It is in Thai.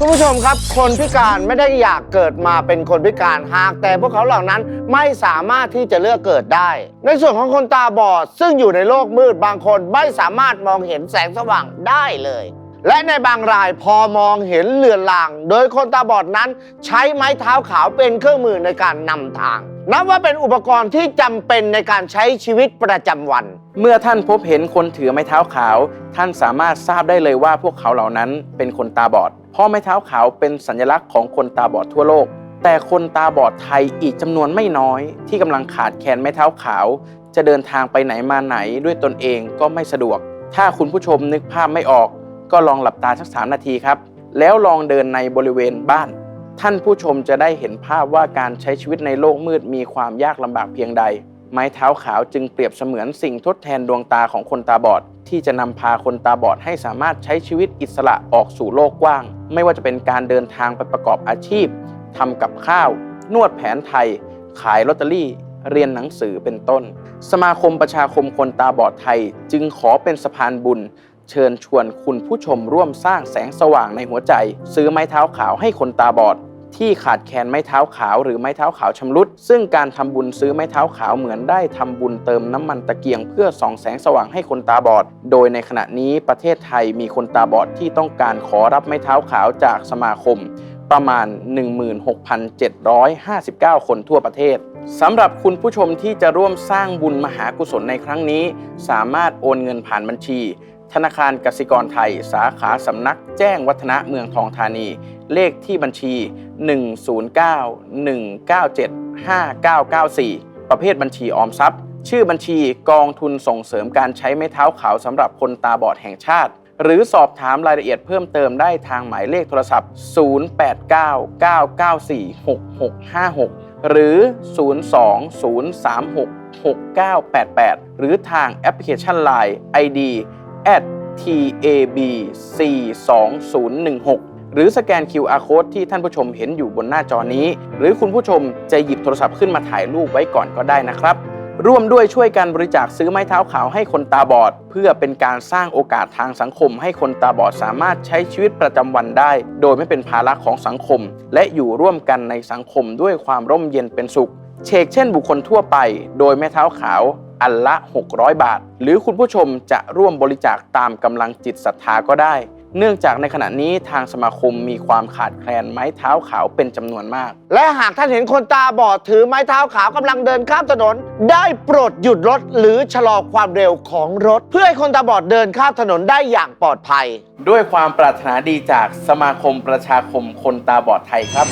คุณผู้ชมครับ คนพิการไม่ได้อยากเกิดมาเป็นคนพิการหาก แต่พวกเขาเหล่านั้นไม่สามารถที่จะเลือกเกิดได้ ในส่วนของคนตาบอด ซึ่งอยู่ในโลกมืดบางคนไม่สามารถมองเห็นแสงสว่างได้เลย และในบางรายพอมองเห็นเลือนลาง โดยคนตาบอดนั้นใช้ไม้เท้าขาวเป็นเครื่องมือในการนำทาง นับว่าเป็นอุปกรณ์ที่จำเป็นในการใช้ชีวิตประจำวัน เมื่อท่านพบเห็นคนถือไม้เท้าขาว ท่านสามารถทราบได้เลยว่าพวกเขาเหล่านั้นเป็นคนตาบอด เพราะไม้เท้าขาวเป็นสัญลักษณ์ของคนตาบอดทั่วโลก แต่คนตาบอดไทยอีกจำนวนไม่น้อย ที่กำลังขาดแคลนไม้เท้าขาว จะเดินทางไปไหนมาไหนด้วยตนเองก็ไม่สะดวก ถ้าคุณผู้ชมนึกภาพไม่ออก ก็ลองหลับตาสักสามนาทีครับ แล้วลองเดินในบริเวณบ้าน ท่านผู้ชมจะได้เห็นภาพว่าการใช้ชีวิตในโลกมืดมีความยากลำบากเพียงใด ไม้เท้าขาวจึงเปรียบเสมือนสิ่งทดแทนดวงตาของคนตาบอด ที่จะนำพาคนตาบอดให้สามารถใช้ชีวิตอิสระออกสู่โลกกว้าง ไม่ว่าจะเป็นการเดินทางไปประกอบอาชีพทำกับข้าว นวดแผนไทย ขายลอตเตอรี่ เรียนหนังสือเป็นต้น สมาคมประชาคมคนตาบอดไทย จึงขอเป็นสะพานบุญเชิญชวนคุณผู้ชมร่วมสร้างแสงสว่างในหัวใจ ซื้อไม้เท้าขาวให้คนตาบอด ที่ขาดแคลนไม้เท้าขาวหรือไม้เท้าขาวชำรุด ซึ่งการทำบุญซื้อไม้เท้าขาวเหมือนได้ทำบุญเติมน้ำมันตะเกียง เพื่อส่องแสงสว่างให้คนตาบอด โดยในขณะนี้ประเทศไทยมีคนตาบอดที่ต้องการขอรับไม้เท้าขาวจากสมาคม ประมาณ 16,759 คนทั่วประเทศสำหรับคุณผู้ชมที่จะร่วมสร้างบุญมหากุศลในครั้งนี้ สามารถโอนเงินผ่านบัญชี ธนาคารกสิกรไทย สาขาสำนักแจ้งวัฒนะเมืองทองธานี เลขที่บัญชี 109-197-5994 ประเภทบัญชีออมทรัพย์ ชื่อบัญชีกองทุนส่งเสริมการใช้ไม้เท้าขาวสำหรับคนตาบอดแห่งชาติ หรือสอบถามรายละเอียดเพิ่มเติมได้ทางหมายเลขโทรศัพท์ 0899946656 หรือ 020366988 หรือทางแอปพลิเคชัน Line ID @tab42016 หรือสแกน QR Code ที่ท่านผู้ชมเห็นอยู่บนหน้าจอนี้ หรือคุณผู้ชมจะหยิบโทรศัพท์ขึ้นมาถ่ายรูปไว้ก่อนก็ได้นะครับ ร่วมด้วยช่วยกันบริจาคซื้อไม้เท้าขาวให้คนตาบอด เพื่อเป็นการสร้างโอกาสทางสังคม ให้คนตาบอดสามารถใช้ชีวิตประจำวันได้ โดยไม่เป็นภาระของสังคม และอยู่ร่วมกันในสังคมด้วยความร่มเย็นเป็นสุขเชกเช่นบุคคลทั่วไป โดยไม้เท้าขาว อันละ 600 บาท หรือคุณผู้ชมจะร่วมบริจาคตามกำลังจิตศรัทธาก็ได้ เนื่องจากในขณะนี้ทางสมาคมมีความขาดแคลนไม้เท้าขาวเป็นจำนวนมาก และหากท่านเห็นคนตาบอดถือไม้เท้าขาวกำลังเดินข้ามถนน ได้โปรดหยุดรถหรือชะลอความเร็วของรถ เพื่อให้คนตาบอดเดินข้ามถนนได้อย่างปลอดภัย ด้วยความปรารถนาดีจากสมาคมประชาคมคนตาบอดไทยครับ